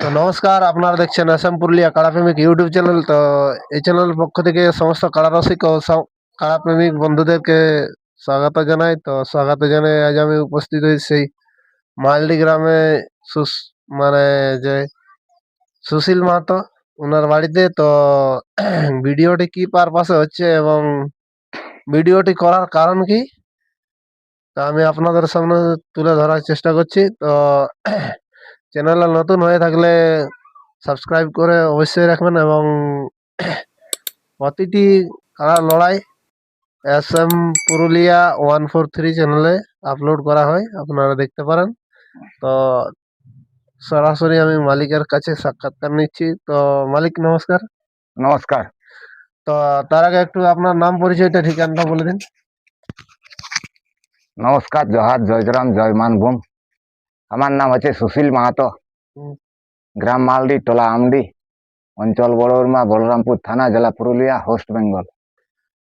তো নমস্কার, আপনারা দেখছেন আসাম পুরুলিয়া কাড়াপ্রেমিক ইউটিউব চ্যানেল। তো এই চ্যানেলের পক্ষ থেকে সমস্ত কাড়া রসিক ও কাড়াপ্রেমিক বন্ধুদেরকে স্বাগত জানাই। তো স্বাগত জানাই আজ আমি উপস্থিত হয়েছি সেই মালডি গ্রামে সুস মানে যে সুশীল মাহাতো ওনার বাড়িতে। তো ভিডিওটি কি পারপাসে হচ্ছে এবং ভিডিওটি করার কারণ কি? তা আমি আপনাদের সামনে তুলে ধরার চেষ্টা করছি। তো চ্যানেলে নতুন হয়ে থাকলে সাবস্ক্রাইব করে অবশ্যই রাখবেন এবং প্রতিটি খেলা লড়াই S M Purulia one four three চ্যানেলে আপলোড করা হয় আপনারা দেখতে পারেন। তো সরাসরি আমি মালিকের কাছে সাক্ষাৎকার নিচ্ছি। তো মালিক নমস্কার। নমস্কার। তো তার আগে একটু আপনার নাম পরিচয়টা ঠিকানাটা বলে দিন। নমস্কার জহার জয়গ্রাম জয় মানভূম আমার নাম হচ্ছে সুশীল মাহাতো। গ্রাম মালডি টোলা আমডি অঞ্চল বড়ুরমা বলরামপুর থানা জেলা পুরুলিয়া ওয়েস্ট বেঙ্গল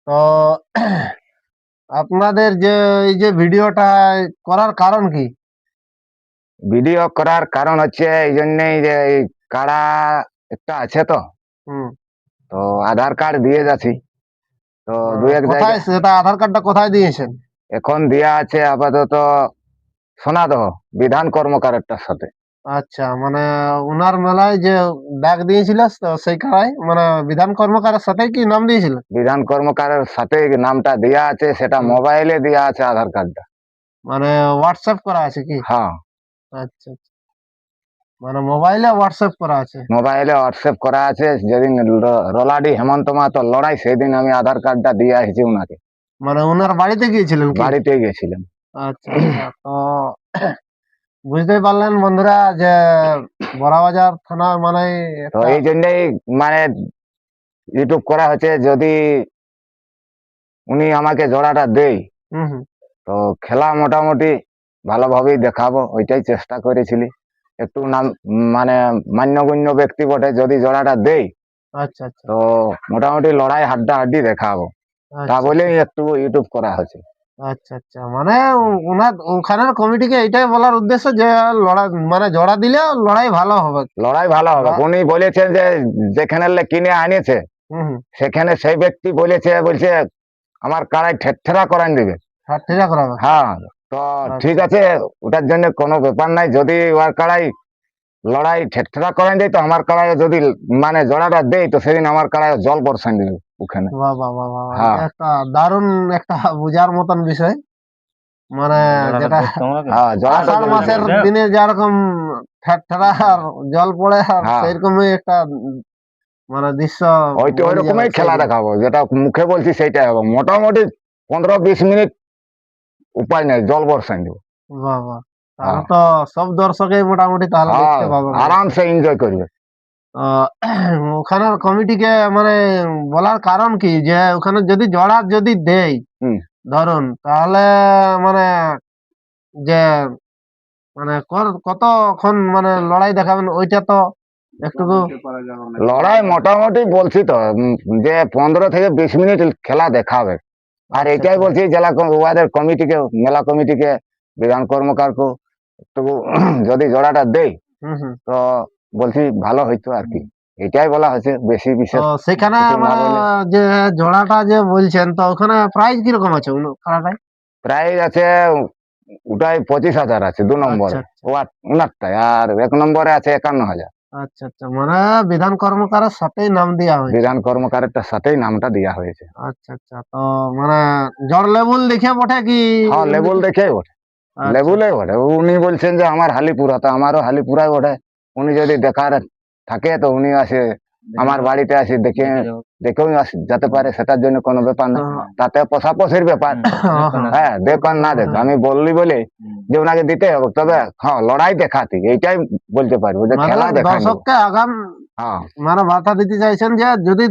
তো আপনাদের যে এই যে ভিডিওটা করার কারণ কি? ভিডিও করার কারণ হচ্ছে এই জন্যই যে এই কাড়া একটা আছে তো। তো আধার কার্ড দিয়ে যাচ্ছি। তো দু এক জায়গায় সেটা আধার কার্ডটা কোথায় দিয়েছেন? এখন দেয়া আছে আপাতত সোনাদহ বিধান কর্মকারেরটার সাথে। আচ্ছা মানে উনার মেলায় যে ডাক দিয়েছিল তো সেই কারায় মানে বিধান কর্মকারের সাথে কি নাম দিয়েছিল? বিধান কর্মকারের সাথে নামটা দেয়া আছে সেটা মোবাইলে দেয়া আছে আধার কার্ডটা। মানে হোয়াটসঅ্যাপ করা আছে কি? হ্যাঁ। আচ্ছা আচ্ছা। মানে মোবাইলে হোয়াটসঅ্যাপ করা আছে? মোবাইলে হোয়াটসঅ্যাপ করা আছে যেদিন রোলাডি হেমন্ত মাহাতো লড়াই সেদিন আমি আধার কার্ডটা দিয়ে আসছি উনাকে। মানে উনার বাড়িতে গিয়েছিলেন বাড়িতে গেছিলাম আচ্ছা আচ্ছা। তো বুঝতেই পারলেন বন্ধুরা যে বড়াবাজার থানা মানে তো এই জন্যই মানে ইউটিউব করা হচ্ছে যদি উনি আমাকে জোড়াটা হুম তো খেলা মোটামুটি ভালোভাবেই দেখাবো ওইটাই চেষ্টা করেছিলি। একটু নাম মানে মান্যগণ্য ব্যক্তি বটে যদি জোড়াটা দেই আচ্ছা আচ্ছা। তো মোটামুটি লড়াই হাড্ডা হাড্ডি দেখাবো। তা বলেই একটু ইউটিউব করা হচ্ছে। আচ্ছা আচ্ছা। মানে ওনার ওখানের কমিটিকে এটাই বলার উদ্দেশ্য যে লড়াই মানে জড়া দিলে লড়াই ভালো হবে। লড়াই ভালো হবে। উনি বলেছেন যে যেখানে কিনে আনিয়েছে হুম সেখানে সেই ব্যক্তি বলেছে বলছে আমার কারাই ঠেঠেরা করান দিবে। ঠিক করাবে। হ্যাঁ তো ঠিক আছে ওটার জন্য কোনো ব্যাপার নাই। যদি ওর কারাই লড়াই ঠেঠেরা করান দেয় তো আমার কাড়াই যদি মানে জড়াটা দেয় তো সেদিন আমার কাড়াই জল বর্ষান দিবে। ওখানে। বাহ বাহ বাহ বাহ হ্যাঁ। এটা একটা দারুণ একটা বোঝার মতন বিষয়। মানে যেটা হ্যাঁ আষাঢ় মাসের দিনে যেরকম ঠেরা আর জল পড়ে আর হ্যাঁ। সেরকমই একটা মানে দৃশ্য ওইটা ওই বলি রকমই যাবে খেলা দেখাবো যেটা মুখে বলছি সেইটাই হবে। মোটামুটি পনেরো বিশ মিনিট উপায় নেই জল বর্ষান দিব বাহ বাহ। তাহলে হ্যাঁ। তো সব দর্শকই মোটামুটি তাহলে হ্যাঁ দেখতে পাবে। আরামসে এনজয় করবে। ওখানের কমিটিকে মানে বলার কারণ কি যে ওখানে যদি জড়া যদি হুম। ধরুন তাহলে মানে যে মানে কতক্ষণ মানে লড়াই দেখাবেন ওইটা তো একটু লড়াই মোটামুটি বলছি তো যে পনেরো থেকে বিশ মিনিট খেলা দেখাবে আর আচ্ছা, এটাই আচ্ছা। বলছি জেলা ওয়াদের কমিটিকে মেলা কমিটিকে বিধান কর্মকারকে একটু যদি জোড়াটা দেই হুম হুম তো বলছি ভালো হইতো আর কি এটাই বলা হয়েছে বেশি বিশেষ সেখানে। যে জোড়াটা যে বলছেন তো ওখানে প্রাইস কীরকম আছে খেলাটায় প্রাইস আছে ওটাই পঁচিশ হাজার আছে দু নম্বরে। আচ্ছা, আচ্ছা। উনারটায় আর এক নম্বরে আছে একান্ন হাজার। আচ্ছা আচ্ছা মানে বিধান কর্মকারের সাথেই নাম দেওয়া হয়েছে। বিধান কর্মকারেরটার সাথেই নামটা দেওয়া হয়েছে। আচ্ছা আচ্ছা তো মানে জড় লেবুল দেখে বটে কি? হ্যাঁ লেবুল দেখেই ওঠে আচ্ছা, লেবুলে ওঠে উনি বলছেন যে আমার হালিপুরা তো আমারও হালিপুরাই ওঠে উনি যদি দেখার থাকে তো উনি আসে আমার বাড়িতে আসে দেখে দেখেও আসে যেতে পারে সেটার জন্য কোনো ব্যাপার না। তাতে পোষাপোষির ব্যাপার। হ্যাঁ, হ্যাঁ। হ্যাঁ দেখ আর না দেখ। আমি বললি বলে যে ওনাকে দিতে হবে তবে হ্যাঁ লড়াই দেখাতি এইটাই বলতে পারব যে মানে খেলা দেখাই। দর্শককে আগাম হ্যাঁ। মানে বার্তা দিতে চাইছেন যে যদি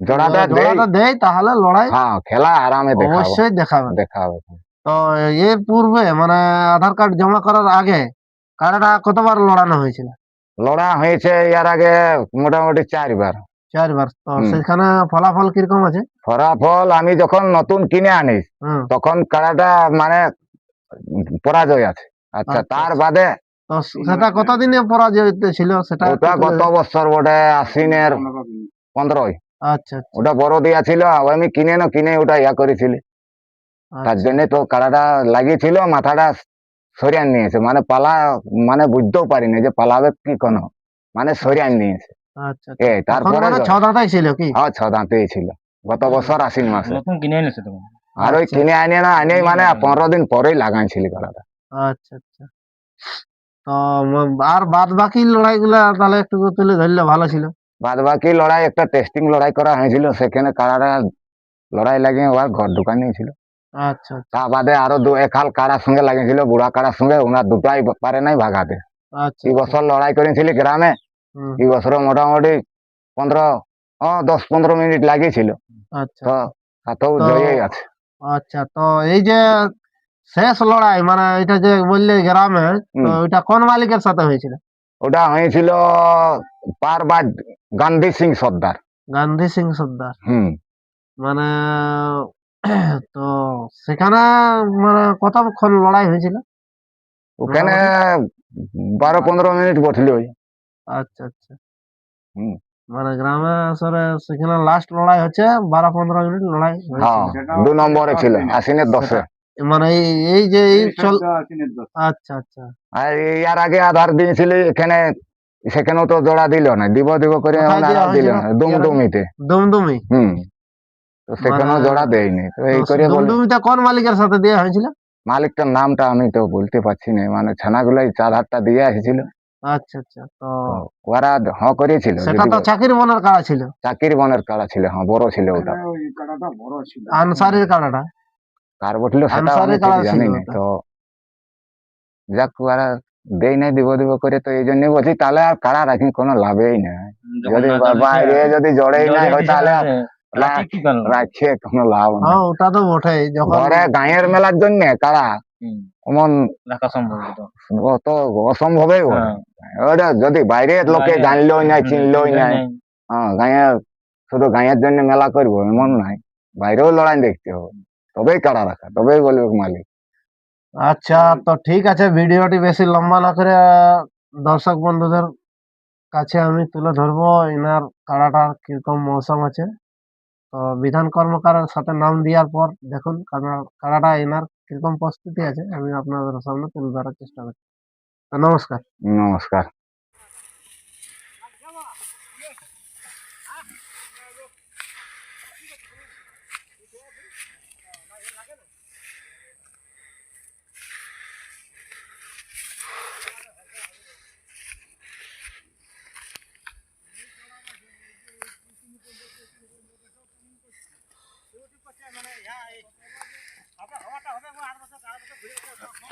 জোড়াটা দেয় তাহলে লড়াই হ্যাঁ খেলা আরামে দেখাবো। অবশ্যই দেখাবো। তো এর পূর্বে মানে আধার কার্ড জমা করার আগে কার্ডটা কতবার লড়ানো হয়েছিল? লড়া হয়েছে এর আগে মোটামুটি চারবার। চারবার। সেখানে ফলাফল কীরকম আছে? ফলাফল আমি যখন নতুন কিনে হুম। তখন কাড়াটা মানে পরাজয় আছে। আচ্ছা আচ্ছা, তার আচ্ছা। বাদে সেটা কতদিনে পরাজয় ছিল? সেটা ওটা গত বছর আশ্বিনের ওটা পনেরোই। আচ্ছা ওটা বড় দিয়া ছিল আমি কিনে না কিনে ওটা ইয়া করেছিলি। তার। জন্য তো কাড়াটা লাগিয়েছিল মাথাটা সরিয়ে নিয়েছে মানে পালা মানে বুঝতেও পারিনি যে পালাবে কি কোনো মানে সরিয়ে নিয়েছে আচ্ছা এ তখন তারপরে মানে ছ দাঁতাই ছিল কি? হ্যাঁ ছ দাঁতেই ছিল। গত বছর আশ্বিন মাসে। কিনে এনেছে তখন আর ওই আচ্ছা। কিনে আনি না আনি মানে পনেরো দিন পরেই লাগাইছিলি আচ্ছা আচ্ছা। তো আর বাদ বাকি লড়াই গুলা তাহলে একটু তুলে ধরলে ভালো ছিল। বাদ বাকি লড়াই একটা টেস্টিং লড়াই করা হয়েছিল সেখানে কাড়াটা লড়াই লাগিয়ে ঘর ঢুকা নিয়েছিল। আচ্ছা তা বাদে আরও দু এক হাল সঙ্গে লাগিয়েছিল বুড়া কাড়ার সঙ্গে ওনার দুটাই পারে নাই ভাগাতে। আচ্ছা এই বছর লড়াই করেছিলি গ্রামে এই বছর মোটামুটি পনেরো ও দশ পনেরো মিনিট লাগিয়েছিল। আচ্ছা তো তাতেও জয়ই আছে। আচ্ছা তো এই যে শেষ লড়াই মানে এটা যে বললে গ্রামে তো ওইটা কোন মালিকের সাথে হয়েছিল? ওটা হয়েছিল পারবাদ গান্ধী সিং সর্দার। গান্ধী সিং সর্দার। হুম। মানে তো সেখানে মানে কতক্ষণ লড়াই হয়েছিল? ওখানে বারো পনেরো মিনিট বসলি ওই আচ্ছা আচ্ছা। হুম। মানে গ্রামে আসলে সেখানে লাস্ট লড়াই হচ্ছে বারো পনেরো মিনিট লড়াই হ্যাঁ দু নম্বরে ছিল আশ্বিনের দশে। মানে এই এই যে এই চল আচ্ছা আচ্ছা। আর ইয়ার আগে আধার দিয়েছিলি এখানে সেখানেও তো জোড়া দিল না দিব দিব করে দিল না দুমদুমিতে। দুমদুমি? হুম। তো সেখানেও মানে- জোড়া দেয়নি। তো এই করে বলে কোন মালিকের সাথে দেওয়া হয়েছিল? মালিকটার নামটা আমি তো বলতে পারছি না। মানে ছানাগুলাই চার হাতটা দিয়ে এসেছিল আচ্ছা আচ্ছা তো তো ওরা হ করেছিল সেটা তো চাকির মনের কাড়া ছিল। চাকির বনের কাড়া ছিল হ্যাঁ বড় ছিল ওটা। আনসারের কাড়াটা। কার বটলো সেটা আমি জানি না। তো যাক ওরা দেই নাই দিব দিব করে তো এই জন্য বলছি তাহলে আর কাড়া রাখি কোনো লাভেই না যদি বাইরে যদি জড়েই নাই হয় তাহলে আর রাখি কোনো লাভ হ্যাঁ ওটা তো বটেই যখন ঘরে গাঁয়ের মেলার জন্য অমন অত অসম্ভবই। হ্যাঁ। ওটা যদি বাইরে লোকে জানলোই নাই নাই। নাই। হ্যাঁ গাঁয়ের শুধু গাঁয়ের জন্য মেলা করব এমন নাই। বাইরেও লড়াই দেখতে হবে। তবেই কারা রাখা তবেই বলবে মালিক। আচ্ছা তো ঠিক আছে ভিডিওটি বেশি লম্বা না করে দর্শক বন্ধুদের কাছে আমি তুলে ধরবো। এনার কাড়াটার কীরকম মৌসুম আছে। তো বিধান কর্মকারের সাথে নাম দেওয়ার পর দেখুন কারাটা এনার কীরকম প্রস্তুতি আছে, আমি আপনাদের সামনে তুলে ধরার চেষ্টা করছি। নমস্কার। নমস্কার।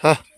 हाँ।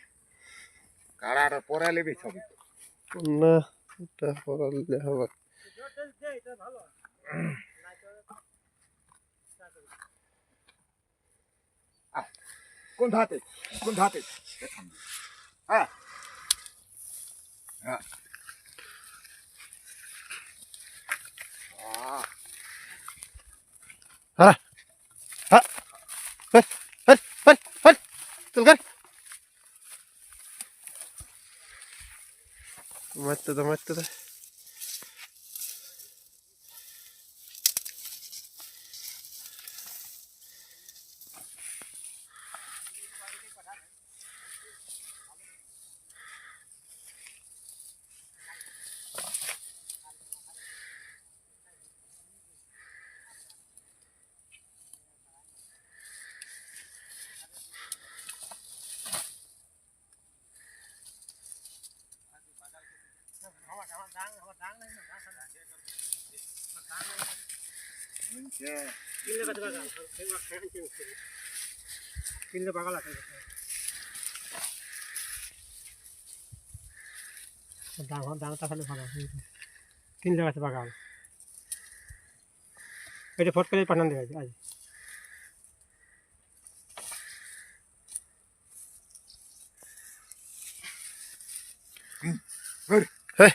কাড়াটা পরে নিবি ছবি না এটা পড়ালে হবে। কোন ধাতে? কোন ধাতে? হ্যাঁ। হ্যাঁ চল কর মারতে দে মারতে দে বাগাল আছে দাম দামটা খালি ভালো কিনলে কাছে বাগাল এটা ফট করে পাঠান দেওয়া আজ হ্যাঁ